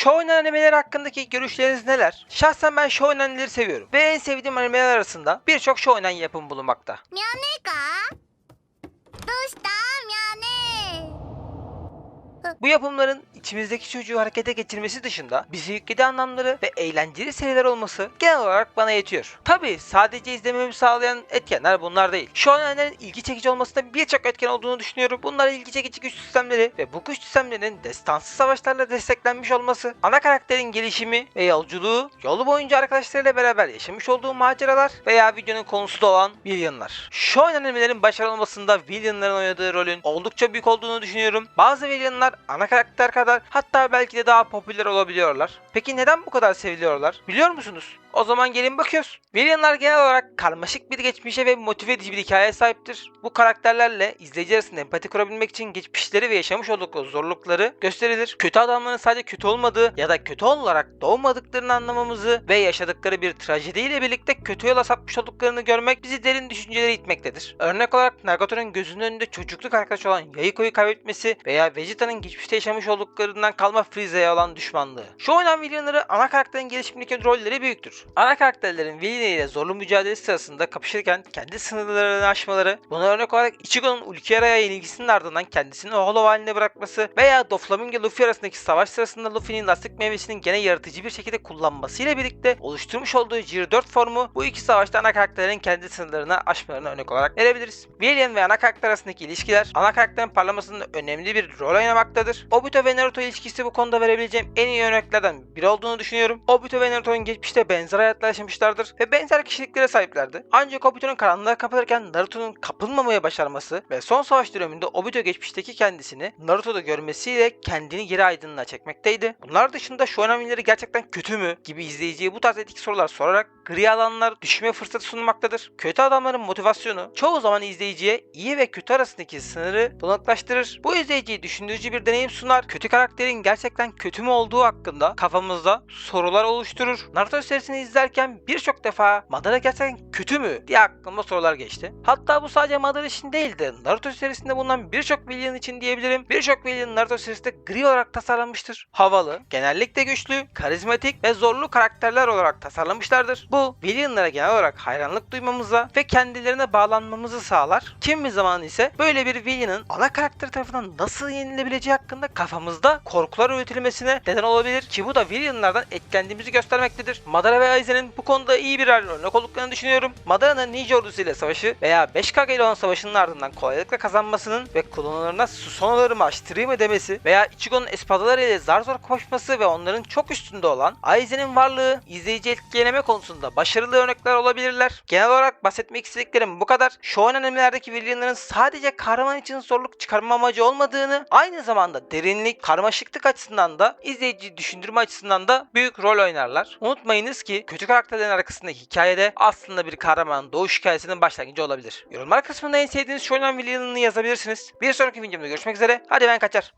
Shonen animeleri hakkındaki görüşleriniz neler? Şahsen ben shonen animeleri seviyorum. Ve en sevdiğim animeler arasında birçok shonen yapım bulunmakta. ミャネかどうしたミャネ bu yapımların içimizdeki çocuğu harekete geçirmesi dışında bizi yüklediği anlamları ve eğlenceli seriler olması genel olarak bana yetiyor. Tabi sadece izlememi sağlayan etkenler bunlar değil. Şu an ilgi çekici olmasında birçok etken olduğunu düşünüyorum. Bunlar ilgi çekici güç sistemleri ve bu güç sistemlerinin destansı savaşlarla desteklenmiş olması, ana karakterin gelişimi ve yolculuğu, yolu boyunca arkadaşlarıyla beraber yaşamış olduğu maceralar veya videonun konusu da olan villainlar. Şu an animelerin başarılı olmasında villainların oynadığı rolün oldukça büyük olduğunu düşünüyorum. Bazı villainlar ana karakter kadar hatta belki de daha popüler olabiliyorlar. Peki neden bu kadar seviliyorlar? Biliyor musunuz? O zaman gelin bakıyoruz. Villainlar genel olarak karmaşık bir geçmişe ve motive edici bir hikayeye sahiptir. Bu karakterlerle izleyici arasında empati kurabilmek için geçmişleri ve yaşamış oldukları zorlukları gösterilir. Kötü adamların sadece kötü olmadığı ya da kötü olarak doğmadıklarını anlamamızı ve yaşadıkları bir trajediyle birlikte kötü yola sapmış olduklarını görmek bizi derin düşüncelere itmektedir. Örnek olarak Nagato'nun gözünün önünde çocukluk arkadaş olan Yahiko'yu kaybetmesi veya Vegeta'nın geçmişte yaşamış olduklarından kalma Frieze'ye olan düşmanlığı. Şu oynanan villainları ana karakterin gelişimindeki rolleri büyüktür. Ana karakterlerin Villain ile zorlu mücadelesi sırasında kapışırken kendi sınırlarını aşmaları, buna örnek olarak Ichigo'nun Ulquiera'ya yenilgisinin ardından kendisini Hollow haline bırakması veya Doflamingo Luffy arasındaki savaş sırasında Luffy'nin lastik meyvesinin gene yaratıcı bir şekilde kullanmasıyla birlikte oluşturmuş olduğu Gear 4 formu bu iki savaşta ana karakterlerin kendi sınırlarını aşmalarına örnek olarak verebiliriz. Villain ve ana karakter arasındaki ilişkiler ana karakterin parlamasında önemli bir rol oynamaktadır. Obito ve Naruto ilişkisi bu konuda verebileceğim en iyi örneklerden biri olduğunu düşünüyorum. Obito ve Naruto'nun geçmişte benzer hayatlar yaşamışlardır ve benzer kişiliklere sahiplerdi. Ancak Obito'nun karanlığa kapılırken Naruto'nun kapılmamaya başarması ve son savaş döneminde Obito geçmişteki kendisini Naruto'da görmesiyle kendini geri aydınlığa çekmekteydi. Bunlar dışında şu animeleri gerçekten kötü mü gibi izleyiciye bu tarz etik sorular sorarak gri alanlar düşme fırsatı sunmaktadır. Kötü adamların motivasyonu çoğu zaman izleyiciye iyi ve kötü arasındaki sınırı bulanıklaştırır. Bu izleyiciye düşündürücü bir deneyim sunar. Kötü karakterin gerçekten kötü mü olduğu hakkında kafamızda sorular oluşturur. Naruto serisini izlerken birçok defa Madara gerçekten kötü mü diye aklımda sorular geçti. Hatta bu sadece Madara için değildi. Naruto serisinde bulunan birçok villain için diyebilirim. Birçok villain Naruto serisinde gri olarak tasarlanmıştır. Havalı, genellikle güçlü, karizmatik ve zorlu karakterler olarak tasarlamışlardır. Bu villainlara genel olarak hayranlık duymamıza ve kendilerine bağlanmamızı sağlar. Kimi zaman ise böyle bir villain'ın ana karakter tarafından nasıl yenilebileceği hakkında kafamızda korkular üretilmesine neden olabilir ki bu da villainlardan etkilendiğimizi göstermektedir. Madara ve Aizen'in bu konuda iyi birer örnek olduklarını düşünüyorum. Madara'nın Ninja ordusu ile savaşı veya 5 Kage ile olan savaşının ardından kolaylıkla kazanmasının ve kullanılarına Susanoo'larımı açtırayım mı demesi veya Ichigo'nun espadaları ile zar zor koşması ve onların çok üstünde olan Aizen'in varlığı izleyici etkileme konusunda başarılı örnekler olabilirler. Genel olarak bahsetmek istediklerim bu kadar. Shonen animelerdeki villainların sadece kahraman için zorluk çıkarma amacı olmadığını, aynı zamanda derinlik, karmaşıklık açısından da izleyici düşündürme açısından da büyük rol oynarlar. Unutmayınız ki kötü karakterlerin arkasındaki hikayede aslında bir kahramanın doğuş hikayesinin başlangıcı olabilir. Yorumlar kısmında en sevdiğiniz shonen villain'ını yazabilirsiniz. Bir sonraki videomda görüşmek üzere. Hadi ben kaçar.